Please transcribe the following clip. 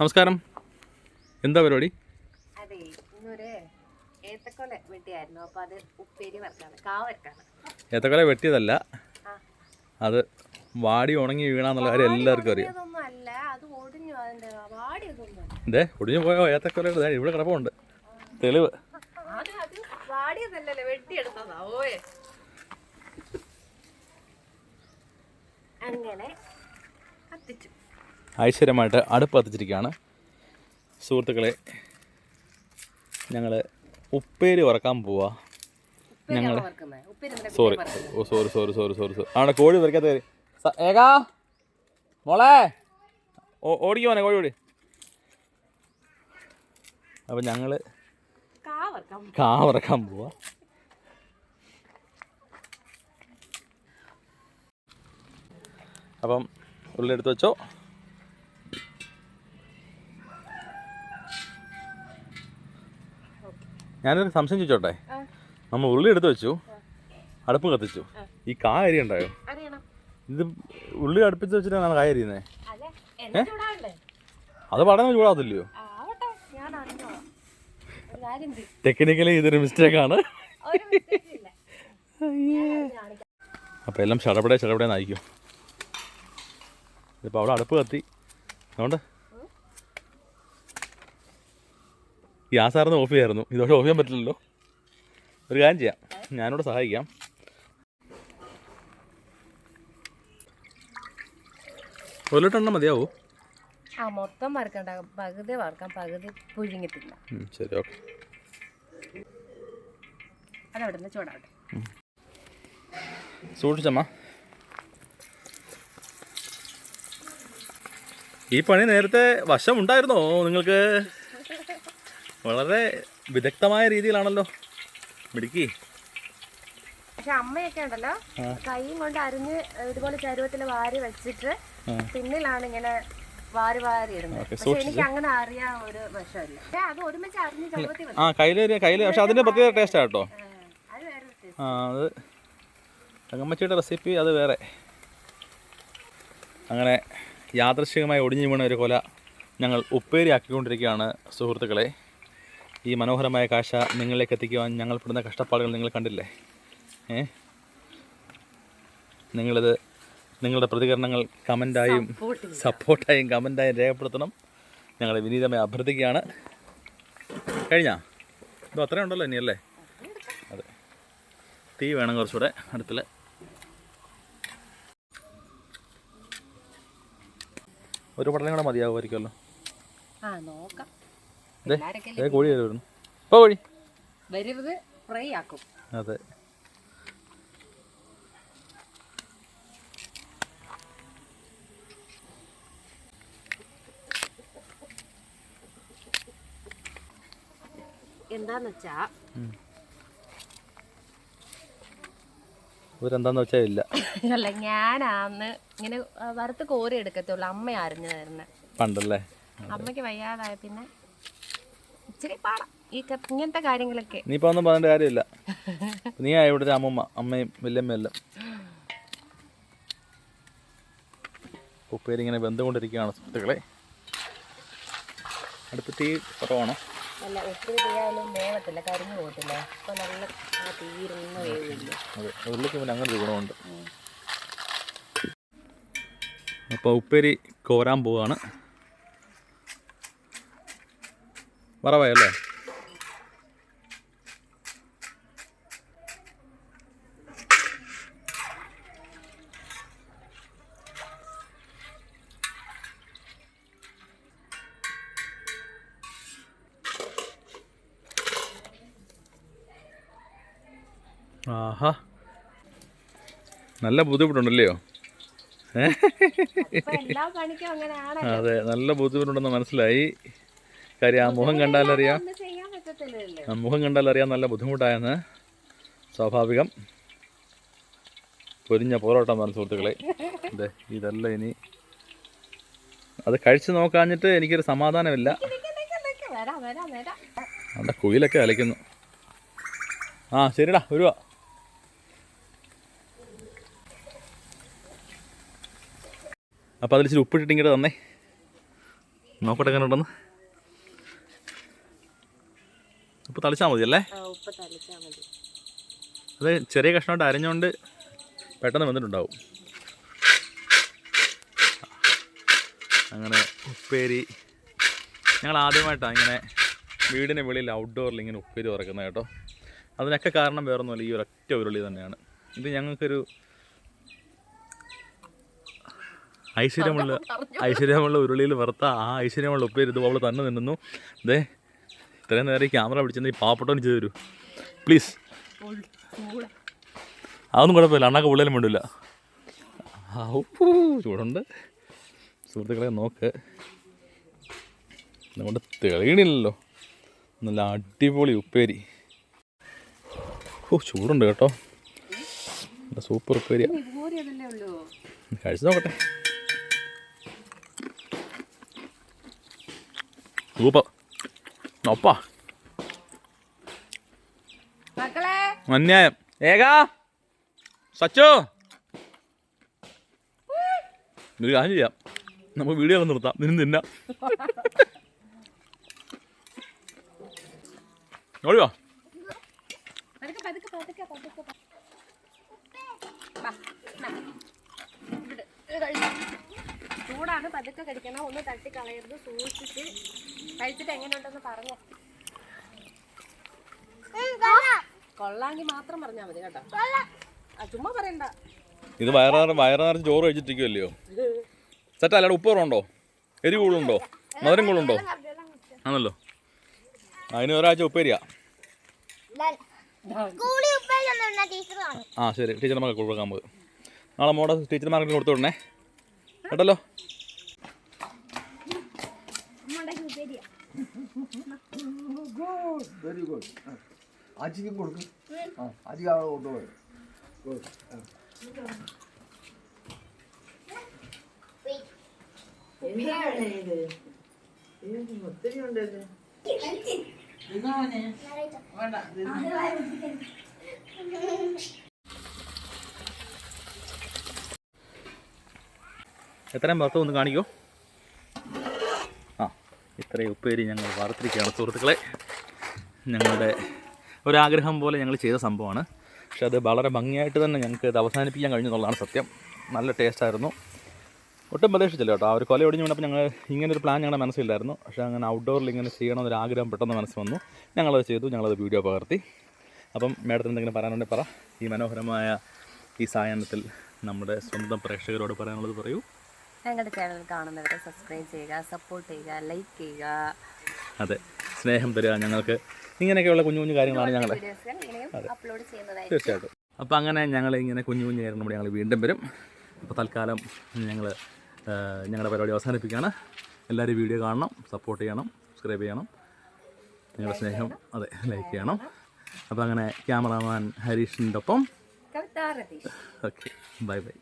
നമസ്കാരം. എന്താ പരിപാടി? അതെ ഇന്നൊരു ഏത്തക്കൊല വെട്ടിയായിരുന്നു. അപ്പോൾ അത് ഉപ്പേരി വറക്കാണ്. കാ വറക്കാണ്. ഏത്തക്കൊല വെട്ടിയതല്ല. അത് വാടി ഉണങ്ങി വീണാന്നുള്ള കാര്യം എല്ലാവർക്കും അറിയാം. അതെ അല്ല. അത് ഒടിഞ്ഞു അതിന്റെ വാടിയതൊന്നും അല്ല. ഇതേ ഒടിഞ്ഞു പോയോ ഏത്തക്കൊല ഇവിടെ കിടപ്പുണ്ട്. തെളിവ്. അത് അത് വാടിയതല്ലല്ലേ വെട്ടിയെടുത്തതാ. ഓയെ. അങ്ങനെ കത്തിച്ചു. ഐശ്വര്യമായിട്ട് അടുപ്പ് കത്തിച്ചിരിക്കുകയാണ് സുഹൃത്തുക്കളെ ഞങ്ങൾ ഉപ്പേരി ഉറക്കാൻ പോവാ. ഞങ്ങൾ സോറി. ഓ sorry sorry sorry sorry sorry ആണ് കോഴി വരയ്ക്കാത്ത ഏകാ? മോളെ? ഓ ഓടിക്കോ മോനെ കോഴി ഓടി. അപ്പം ഞങ്ങൾ കാ വറക്കാം കാ ഉറക്കാൻ പോവാ. അപ്പം ഉള്ളി എടുത്ത് വെച്ചോ. ഞാനൊരു സംശയം ചോദിച്ചോട്ടെ? നമ്മൾ ഉള്ളി എടുത്ത് വെച്ചു അടുപ്പ് കത്തിച്ചു. ഈ കാ അരി ഉണ്ടായോ? ഇത് ഉള്ളി അടുപ്പിച്ച് വെച്ചിട്ടാണ് കായ അരിയുന്നത് അതെ പഠനം കാര്യം ചെയ്യ്. ടെക്നിക്കലി ഇതൊരു മിസ്റ്റേക്കാണ് അപ്പോൾ എല്ലാം ചടപടെ ചടപടെ നയിക്കും ഇതിപ്പോൾ അവിടെ അടുപ്പ് കത്തി. അതുകൊണ്ട് ഗ്യാസായിരുന്നു ഓഫ് ചെയ്യായിരുന്നു. ഇതോടെ ഓഫ് ചെയ്യാൻ പറ്റില്ലല്ലോ. ഒരു കാര്യം ചെയ്യാം. ഞാനിവിടെ സഹായിക്കാം. ഒരു മതിയാവോ? ആ മൊത്തം വറുക്കണ്ട. പകുതി വറുക്കാം പകുതി പുഴുങ്ങിട്ടില്ല ശരി ഓക്കെ. അതവിടെ നിന്ന് ചൂടാവട്ടെ. സൂക്ഷിച്ചമ്മ. ഈ പണി നേരത്തെ വശം ഉണ്ടായിരുന്നോ നിങ്ങൾക്ക്? വളരെ വിദഗ്ധമായ രീതിയിലാണല്ലോ. മിടുക്കി. പക്ഷെ അമ്മയൊക്കെ ഉണ്ടല്ലോ. കൈയും കൊണ്ട് അരിഞ്ഞ് ഇതുപോലെ ചരുവത്തിൽ വാരി വെച്ചിട്ട്. പിന്നിലാണ് ഇങ്ങനെ വാരി വാരി ഇടുന്നത്. പക്ഷെ എനിക്ക് അങ്ങനെ അറിയാൻ ഒരു വശമില്ല. പക്ഷെ അത് ഒരുമിച്ച് അരിഞ്ഞ് ചരുവത്തിൽ ആ കയ്യിൽ കയ്യിൽ പക്ഷെ അതിന്റെ പ്രത്യേക ടേസ്റ്റാണ് കേട്ടോ അത് വേറെ. ആ അത് തങ്കമ്മച്ചിയുടെ റെസിപ്പി അത് വേറെ. അങ്ങനെ യാദൃശികമായി ഒടിഞ്ഞു വീണ ഒരു കൊല ഞങ്ങൾ ഉപ്പേരി ആക്കിക്കൊണ്ടിരിക്കുകയാണ് സുഹൃത്തുക്കളെ. ഈ മനോഹരമായ കാഴ്ച നിങ്ങളിലേക്ക് എത്തിക്കുവാൻ ഞങ്ങൾ പെടുന്ന കഷ്ടപ്പാടുകൾ നിങ്ങൾ കണ്ടില്ലേ? ഏ? നിങ്ങളിത് നിങ്ങളുടെ പ്രതികരണങ്ങൾ കമന്റായും. സപ്പോർട്ടായും കമന്റായും രേഖപ്പെടുത്തണം. ഞങ്ങളെ വിനീതമായി അഭ്യർത്ഥിക്കുകയാണ്. കഴിഞ്ഞാ? ഇത് അത്രയും ഉണ്ടല്ലോ ഇനിയല്ലേ അതെ. തീ വേണം കുറച്ചുകൂടെ അടുത്തിൽ ഒരു പടലം കൂടെ മതിയാവുമായിരിക്കുമല്ലോ. ആ നോക്കാം. കോഴി കയറി വരുന്നു. ഇപ്പോൾ കോഴി. വരുന്നത് ഫ്രൈ ആക്കും. അതെ. എന്താന്ന് വെച്ചാ ഇവരെന്താന്ന് വെച്ചാ ഇല്ല. അല്ല ഞാനാന്ന് ഇങ്ങനെ വറുത്ത് കോരി എടുക്കത്തുള്ളൂ. അമ്മ അറിഞ്ഞു തരുന്നത് പണ്ടല്ലേ? അമ്മയ്ക്ക് വയ്യാതായ പിന്നെ ഇച്ചിരി പാടാം. ഈ ഇങ്ങനത്തെ കാര്യങ്ങളൊക്കെ. നീ ഇപ്പൊ ഒന്നും പറഞ്ഞിട്ട് കാര്യമില്ല. നീ ആ ഇവിടുത്തെ അമ്മമ്മ അമ്മയും വല്യമ്മയെല്ലാം ഉപ്പേരി ഇങ്ങനെ ബന്ധുകൊണ്ടിരിക്കുകയാണ് സുഹൃത്തുക്കളെ. അടുപ്പ് തീ കുറവാണോ? അല്ല ഒത്തിരി തീയായാലും വേവത്തില്ല കരിഞ്ഞു പോകത്തില്ല. അപ്പൊ നല്ല ആ തീരുന്ന വേവില്ല അതെ. ഉള്ളിക്ക് പിന്നെ അങ്ങനെ ഒരു ഗുണമുണ്ട്. അപ്പോൾ ഉപ്പേരി കോരാൻ പോവാണ്. വറവായല്ലേ ആഹാ. നല്ല ബുദ്ധിമുട്ടുണ്ടല്ലയോ? അതെ നല്ല ബുദ്ധിമുട്ടുണ്ടെന്ന് മനസ്സിലായി. കാര്യം ആ മുഖം കണ്ടാലറിയാം മുഖം കണ്ടാലറിയാം നല്ല ബുദ്ധിമുട്ടായെന്ന് സ്വാഭാവികം. പൊരിഞ്ഞ പോരോട്ടം പറഞ്ഞു സുഹൃത്തുക്കളെ. അതെ ഇതല്ല ഇനി അത് കഴിച്ചു നോക്കാഞ്ഞിട്ട് എനിക്കൊരു സമാധാനമില്ല. അവിടെ കുയിലൊക്കെ അലയ്ക്കുന്നു. ആ ശരിടാ വരുവാ. അപ്പോൾ അതിൽ ഇച്ചിരി ഉപ്പിട്ടിട്ട് ഇങ്ങോട്ട് തന്നേ. നോക്കട്ടെ എങ്ങനെ ഉപ്പ് തളിച്ചാൽ മതി അല്ലേ? ഉപ്പ് തളിച്ചാൽ മതി. അത് ചെറിയ കഷ്ണമായിട്ട് അരഞ്ഞുകൊണ്ട് പെട്ടെന്ന് വന്നിട്ടുണ്ടാവും അങ്ങനെ ഉപ്പേരി. ഞങ്ങൾ ആദ്യമായിട്ടാണ് ഇങ്ങനെ വീടിന് വെളിയിൽ ഔട്ട്ഡോറിൽ ഇങ്ങനെ ഉപ്പേരി തുറക്കുന്നത് കേട്ടോ. അതിനൊക്കെ കാരണം വേറൊന്നുമല്ല ഈ ഒരൊറ്റ ഉരുളി തന്നെയാണ്. ഇത് ഞങ്ങൾക്കൊരു ഐശ്വര്യമുള്ള ഐശ്വര്യമുള്ള ഉരുളിയിൽ വറുത്ത ആ ഐശ്വര്യമുള്ള ഉപ്പേരി ഇത് അവൾ തന്നെ നിന്നു ദേ ഇത്രയും നേരം ഈ ക്യാമറ പിടിച്ചെന്ന് ഈ പാവപ്പെട്ടവന് ചെയ്തു തരൂ. പ്ലീസ് അതൊന്നും കുഴപ്പമില്ല. അണ്ണാക്ക് പുള്ളിയിലും വേണ്ടില്ല ആ ഉപ്പൂ ചൂടുണ്ട്. സുഹൃത്തുക്കളെ നോക്ക്. നമ്മുടെ തെളിയണില്ലല്ലോ. നല്ല അടിപൊളി ഉപ്പേരി. ഓ ചൂടുണ്ട് കേട്ടോ. നല്ല സൂപ്പർ ഉപ്പേരിയാണ് കഴിച്ചു നോക്കട്ടെ. സൂപ്പർ. ഒപ്പാ. അന്യായം. ഏകാ? സച്ചോ. ഒരു കാര്യം ചെയ്യാം. നമുക്ക് വീഡിയോ ഒക്കെ നിർത്താം. നിന്ന് തിന്ന. ഓടിയോ കഴിച്ച്. ചൂടാണ്. പതുക്കെ കഴിക്കണം ഒന്ന് തട്ടി കളയരുത് സൂക്ഷിച്ച്. കഴിച്ചിട്ട് എങ്ങനെയുണ്ടെന്ന് പറഞ്ഞു. കൊള്ളാങ്കി മാത്രം പറഞ്ഞാ മതി കേട്ടോ. ആ ചുമ്മാ പറയണ്ട. ഇത് വയറാറ് വയറാറ് ചോറ് കഴിച്ചിട്ടിരിക്കുമല്ലയോ സെറ്റ് അല്ലാതെ ഉപ്പറുണ്ടോ എരി കൂടുണ്ടോ മധുരം കൂടുണ്ടോ ആണല്ലോ. അതിന് ഒരാഴ്ച ഉപ്പേരിയാ ആ ശരി. ടീച്ചർമാർക്ക് കൊടുക്കാൻ പോകും നാളെ മോടെ ടീച്ചർമാർക്ക് കൊടുത്തു വിടണേ. കേട്ടല്ലോ? വെരി ഗുഡ് ആച്ചിക്കും കൊടുക്കും. ആ ആച്ചിക്ക് അവിടെ കൊണ്ടുപോയി. ഗുഡ് എത്രയും വറുത്ത് ഒന്ന് കാണിക്കോ. ഇത്രയും ഉപ്പേരി ഞങ്ങൾ വാർത്തിരിക്കുകയാണ്. സുഹൃത്തുക്കളെ ഞങ്ങളുടെ ഒരാഗ്രഹം പോലെ ഞങ്ങൾ ചെയ്ത സംഭവമാണ്. പക്ഷെ അത് വളരെ ഭംഗിയായിട്ട് തന്നെ ഞങ്ങൾക്ക് ഇത് അവസാനിപ്പിക്കാൻ കഴിഞ്ഞെന്നുള്ളതാണ് സത്യം. നല്ല ടേസ്റ്റായിരുന്നു ഒട്ടും പ്രതീക്ഷിച്ചില്ല കേട്ടോ. ആ ഒരു കൊല ഒടിഞ്ഞു വീണപ്പോൾ ഞങ്ങൾ ഇങ്ങനൊരു പ്ലാൻ ഞങ്ങളുടെ മനസ്സിലായിരുന്നു പക്ഷേ അങ്ങനെ ഔട്ട്ഡോറിൽ ഇങ്ങനെ ചെയ്യണമെന്നൊരു ആഗ്രഹം പെട്ടെന്ന് മനസ്സ് വന്നു. ഞങ്ങളത് ചെയ്തു ഞങ്ങളത് വീഡിയോ പകർത്തി. അപ്പം മേഡത്തിന് എന്തെങ്കിലും പറയാനുണ്ടെങ്കിൽ പറ. ഈ മനോഹരമായ ഈ സായാഹ്നത്തിൽ നമ്മുടെ സ്വന്തം പ്രേക്ഷകരോട് പറയാനുള്ളത് പറയൂ. ഞങ്ങളുടെ ചാനൽ കാണുന്നവരെ സബ്സ്ക്രൈബ് ചെയ്യുക സപ്പോർട്ട് ചെയ്യുക ലൈക്ക് ചെയ്യുക. അതെ സ്നേഹം തരിക ഞങ്ങൾക്ക്. ഇങ്ങനെയൊക്കെയുള്ള കുഞ്ഞു കുഞ്ഞു കാര്യങ്ങളാണ് ഞങ്ങൾ അപ്ലോഡ് തീർച്ചയായിട്ടും. അപ്പോൾ അങ്ങനെ ഞങ്ങൾ ഇങ്ങനെ കുഞ്ഞു കുഞ്ഞു കാര്യങ്ങൾ ഞങ്ങൾ വീണ്ടും വരും. അപ്പോൾ തൽക്കാലം ഞങ്ങൾ ഞങ്ങളുടെ പരിപാടി അവസാനിപ്പിക്കുകയാണ്. എല്ലാവരും വീഡിയോ കാണണം സപ്പോർട്ട് ചെയ്യണം സബ്സ്ക്രൈബ് ചെയ്യണം. നിങ്ങളുടെ സ്നേഹം അതെ ലൈക്ക് ചെയ്യണം. അപ്പോൾ അങ്ങനെ ക്യാമറാമാൻ ഹരീഷിന്റെ ഒപ്പം ഓക്കെ ബൈ ബൈ